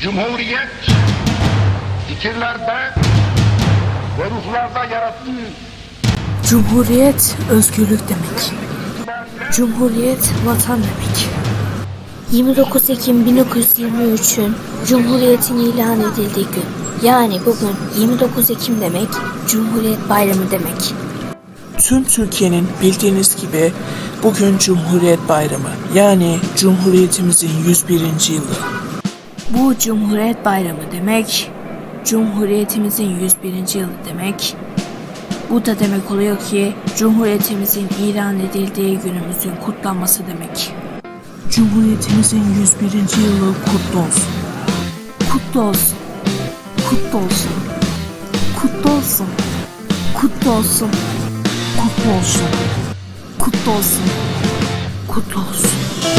Cumhuriyet fikirlerde ve ruhlarda yarattığı Cumhuriyet özgürlük demek. Cumhuriyet vatan demek. 29 Ekim 1923'ün Cumhuriyet'in ilan edildiği gün. Yani bugün 29 Ekim demek Cumhuriyet Bayramı demek. Tüm Türkiye'nin bildiğiniz gibi bugün Cumhuriyet Bayramı yani Cumhuriyetimizin 101. yılı. Bu Cumhuriyet Bayramı demek, Cumhuriyetimizin 101. yılı demek. Bu da demek oluyor ki Cumhuriyetimizin ilan edildiği günümüzün kutlanması demek. Cumhuriyetimizin 101. yılı kutlu olsun. Kutlu olsun. Kutlu olsun. Kutlu olsun. Kutlu olsun. Kutlu olsun. Kutlu olsun. Kutlu olsun.